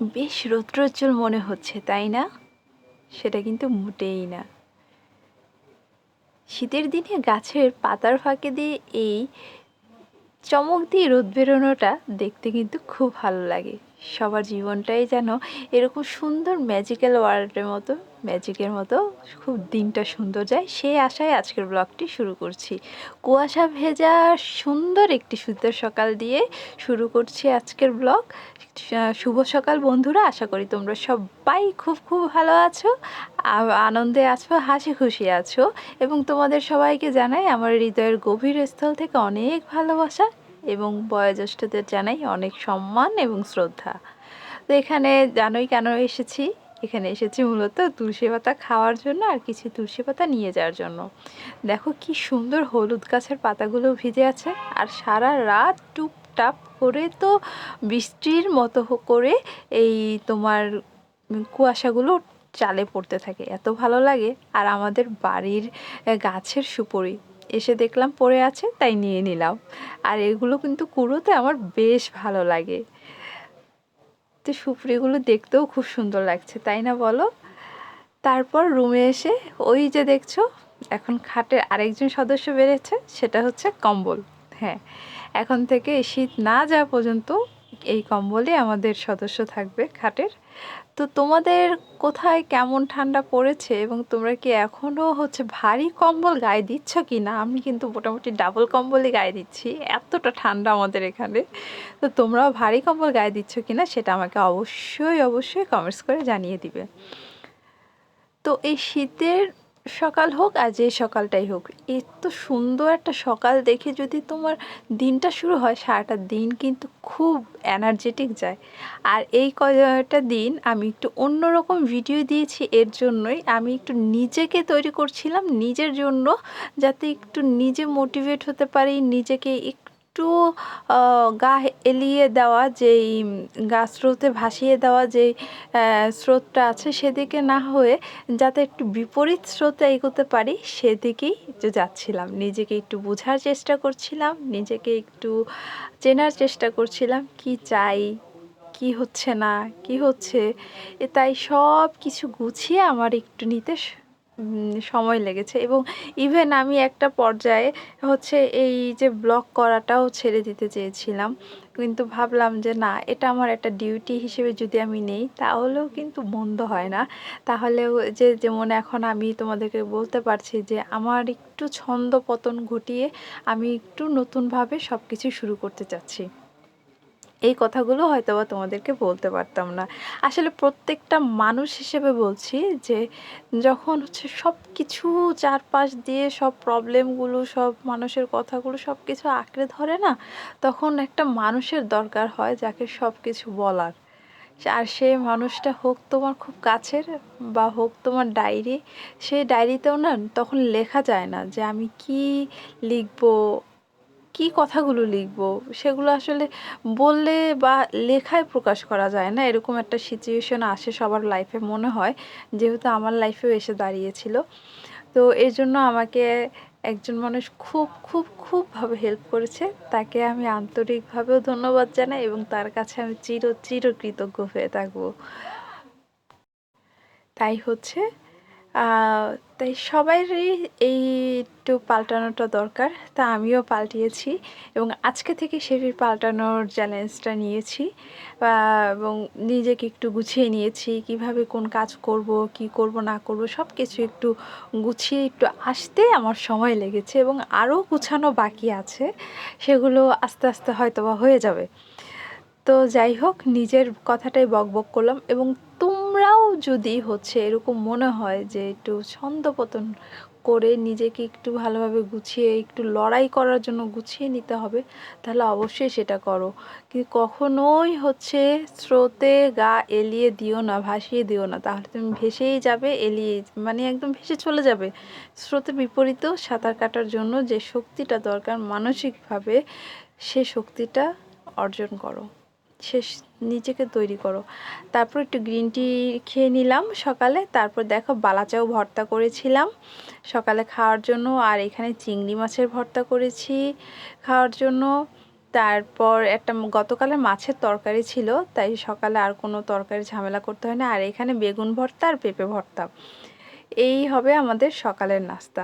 বেশ রৌদ্রোজ্জ্বল মনে হচ্ছে, তাই না? সেটা কিন্তু মোটেই না। শীতের দিনে গাছের পাতার ফাঁকে দিয়ে এই চমক দিয়ে রোদ বেরোনোটা দেখতে কিন্তু খুব ভালো লাগে। সবার জীবনটাই যেন এরকম সুন্দর ম্যাজিক্যাল ওয়ার্ল্ডের মতো ম্যাজিকের মতো খুব দিনটা সুন্দর যায়। সেই আশায় আজকের ব্লগটি শুরু করছি। কুয়াশা ভেজা সুন্দর একটি সুন্দর সকাল দিয়ে শুরু করছি আজকের ব্লগ। শুভ সকাল বন্ধুরা, আশা করি তোমরা সবাই খুব খুব ভালো আছো আনন্দে আছো, হাসি খুশি আছো এবং তোমাদের সবাইকে জানাই আমার হৃদয়ের গভীর স্থল থেকে অনেক ভালোবাসা এবং বয়োজ্যেষ্ঠদের জানাই অনেক সম্মান এবং শ্রদ্ধা। তো এখানে জানোই কেন এসেছি? এখানে এসেছি মূলত তুলসী পাতা খাওয়ার জন্য আর কিছু তুলসী পাতা নিয়ে যাওয়ার জন্য। দেখো কি সুন্দর হলুদ গাছের পাতাগুলো ভিজে আছে আর সারা রাত টুপটাপ করে তো বৃষ্টির মতো করে এই তোমার কুয়াশাগুলো চালে পড়তে থাকে। এত ভালো লাগে। আর আমাদের বাড়ির গাছের সুপরি। এসে দেখলাম পড়ে আছে, তাই নিয়ে নিলাম। আর এগুলো কিন্তু কুড়োতে আমার বেশ ভালো লাগে। তো সুপড়িগুলো দেখতেও খুব সুন্দর লাগছে, তাই না বলো? তারপর রুমে এসে ওই যে দেখছ, এখন খাটের আরেকজন সদস্য বেড়েছে সেটা হচ্ছে কম্বল। হ্যাঁ এখন থেকে শীত না যাওয়া পর্যন্ত এই কম্বলে আমাদের সদস্য থাকবে খাটের। তো তোমাদের কোথায় কেমন ঠান্ডা পড়েছে এবং তোমরা কি এখনও হচ্ছে ভারী কম্বল গায়ে দিচ্ছ কি না আমি কিন্তু মোটামুটি ডাবল কম্বলই গায়ে দিচ্ছি, এতটা ঠান্ডা আমাদের এখানে। তো তোমরাও ভারী কম্বল গায়ে দিচ্ছ কি না সেটা আমাকে অবশ্যই অবশ্যই কমেন্টস করে জানিয়ে দিবে। তো এই শীতের সকাল হোক আর যে সকালটাই হোক, এত সুন্দর একটা সকাল দেখে যদি তোমার দিনটা শুরু হয়, সারাটা দিন কিন্তু খুব এনার্জেটিক যায়। আর এই কয়টা দিন আমি একটু অন্যরকম ভিডিও দিয়েছি, এর জন্যই আমি একটু নিজেকে তৈরি করছিলাম নিজের জন্য, যাতে একটু নিজে মোটিভেট হতে পারি, নিজেকে একটু আহ, গা এলিয়ে দেওয়া যেই গা স্রোতে ভাসিয়ে দেওয়া যেই স্রোতটা আছে সেদিকে না হয়ে যাতে একটু বিপরীত স্রোতে এগোতে পারি সেদিকেই যে যাচ্ছিলাম। নিজেকে একটু বোঝার চেষ্টা করছিলাম নিজেকে একটু চেনার চেষ্টা করছিলাম কি চাই কি হচ্ছে না কি হচ্ছে তাই সব কিছু গুছিয়ে আমার একটু নিতে সময় লেগেছে এবং ইভেন আমি একটা পর্যায়ে হচ্ছে এই যে ব্লগ করাটাও ছেড়ে দিতে চেয়েছিলাম। কিন্তু ভাবলাম যে না, এটা আমার একটা ডিউটি হিসেবে যদি আমি নেই, তাহলেও কিন্তু মন্দ হয় না। তাহলেও যে যেমন এখন আমি তোমাদেরকে বলতে পারছি যে আমার একটু ছন্দ পতন ঘটিয়ে আমি একটু নতুনভাবে সব কিছু শুরু করতে চাচ্ছি। এই কথাগুলো হয়তো বা তোমাদেরকে বলতে পারতাম না। আসলে প্রত্যেকটা মানুষ হিসেবে বলছি যে, যখন হচ্ছে সব কিছু চারপাশ দিয়ে সব প্রবলেমগুলো সব মানুষের কথাগুলো সব কিছু আঁকড়ে ধরে না, তখন একটা মানুষের দরকার হয় যাকে সব কিছু বলার। আর সেই মানুষটা হোক তোমার খুব কাছের বা হোক তোমার ডায়েরি, সেই ডায়েরিতেও না তখন লেখা যায় না যে, আমি কি লিখব কি কথাগুলো লিখব? সেগুলো আসলে বললে বা লেখায় প্রকাশ করা যায় না। এরকম একটা সিচুয়েশন আসে সবার লাইফে মনে হয়। যেহেতু আমার লাইফেও এসে দাঁড়িয়েছিল। তো এর জন্য আমাকে একজন মানুষ খুব খুব খুবভাবে হেল্প করেছে। তাকে আমি আন্তরিকভাবেও ধন্যবাদ জানাই এবং তার কাছে আমি চির চির কৃতজ্ঞ হয়ে থাকব। তাই হচ্ছে তাই সবারই এই একটু পাল্টানোটা দরকার, তা আমিও পাল্টিয়েছি এবং আজকে থেকে সেটি পাল্টানোর চ্যালেঞ্জটা নিয়েছি এবং নিজেকে একটু গুছিয়ে নিয়েছি, কীভাবে কোন কাজ করব, কি করব, না করব সব কিছু একটু গুছিয়ে একটু আসতে আমার সময় লেগেছে এবং আরও গুছানো বাকি আছে, সেগুলো আস্তে আস্তে হয়তো বা হয়ে যাবে। তো যাই হোক, নিজের কথাটাই বকবক করলাম এবং তোমরাও যদি হচ্ছে এরকম মনে হয় যে একটু ছন্দপতন করে নিজেকে একটু ভালোভাবে গুছিয়ে, একটু লড়াই করার জন্য গুছিয়ে নিতে হবে, তাহলে অবশ্যই সেটা করো। কিন্তু কখনোই হচ্ছে স্রোতে গা এলিয়ে দিও না, ভাসিয়ে দিও না। তাহলে তুমি ভেসেই যাবে, এলিয়ে মানে একদম ভেসে চলে যাবে। স্রোতে বিপরীতেও সাঁতার কাটার জন্য যে শক্তিটা দরকার, মানসিকভাবে সে শক্তিটা অর্জন করো। শেষ, নিজেকে তৈরি করো। তারপর একটু গ্রিন টি খেয়ে নিলাম সকালে, তারপর দেখো বালাচাও ভর্তা করেছিলাম সকালে খাওয়ার জন্য, আর এখানে চিংড়ি মাছের ভর্তা করেছি খাওয়ার জন্য। তারপর একটা গতকালে মাছের তরকারি ছিল, তাই সকালে আর কোনো তরকারি ঝামেলা করতে হয় না আর এখানে বেগুন ভর্তা আর পেঁপে ভর্তা। এই হবে আমাদের সকালের নাস্তা।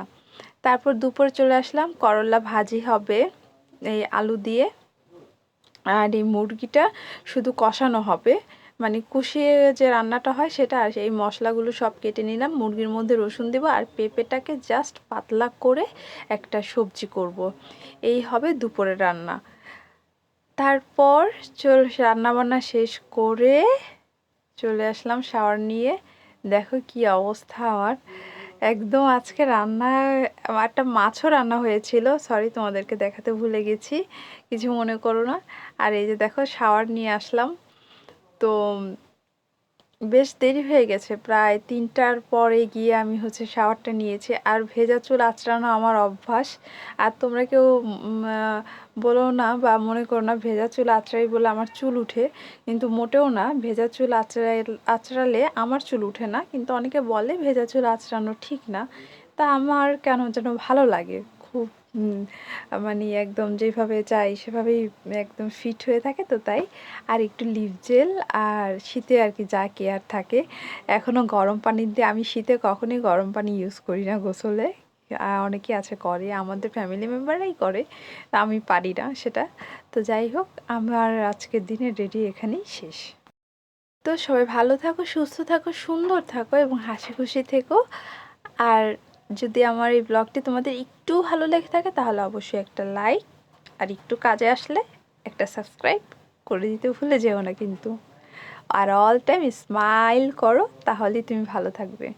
তারপর দুপুরে চলে আসলাম, করলা ভাজি হবে এই আলু দিয়ে। আর এই মুরগিটা শুধু কষানো হবে। মানে কষিয়ে যে রান্নাটা হয় সেটা আর এই মশলাগুলো সব কেটে নিলাম। মুরগির মধ্যে রসুন দেবো আর পেঁপেটাকে জাস্ট পাতলা করে একটা সবজি করব। এই হবে দুপুরের রান্না। তারপর চল রান্নাবান্না শেষ করে চলে আসলাম শাওয়ার নিয়ে। দেখো কি অবস্থা আমার। একদম আজকে রান্না একটা মাছও রান্না হয়েছিল। সরি তোমাদেরকে দেখাতে ভুলে গেছি। কিছু মনে করো না। আর এই যে দেখো শাওয়ার নিয়ে আসলাম। তো বেশ দেরি হয়ে গেছে। প্রায় তিনটার পরে গিয়ে আমি হচ্ছে শাওয়ারটা নিয়েছি। আর ভেজা চুল আঁচড়ানো আমার অভ্যাস। আর তোমরা কেউ বলো না বা মনে করো না ভেজা চুল আঁচড়াই বলে আমার চুল উঠে। কিন্তু মোটেও না। ভেজা চুল আঁচড়াই, আঁচড়ালে আমার চুল উঠে না। কিন্তু অনেকে বলে ভেজা চুল আঁচড়ানো ঠিক না। তা আমার কেন যেন ভালো লাগে। মানে একদম যেভাবে চাই সেভাবেই একদম ফিট হয়ে থাকে তো তাই। আর একটু লিপ জেল আর শীতে আর কি যা কেয়ার থাকে। এখনও গরম পানি দিয়ে আমি শীতে কখনোই গরম পানি ইউজ করি না গোসলে। অনেকে আছে করে, আমাদের ফ্যামিলি মেম্বাররাই করে। আমি পারি না সেটা। তো যাই হোক, আমার আজকের দিনে রেডি এখানেই শেষ। তো সবাই ভালো থাকো, সুস্থ থাকো, সুন্দর থাকো এবং হাসি খুশি থেকো। আর যদি আমার এই ব্লগটি তোমাদের একটু ভালো লেগে থাকে, তাহলে অবশ্যই একটা লাইক আর একটু কাজে আসলে একটা সাবস্ক্রাইব করে দিতে ভুলে যেও না কিন্তু। আর অল টাইম স্মাইল করো, তাহলেই তুমি ভালো থাকবে।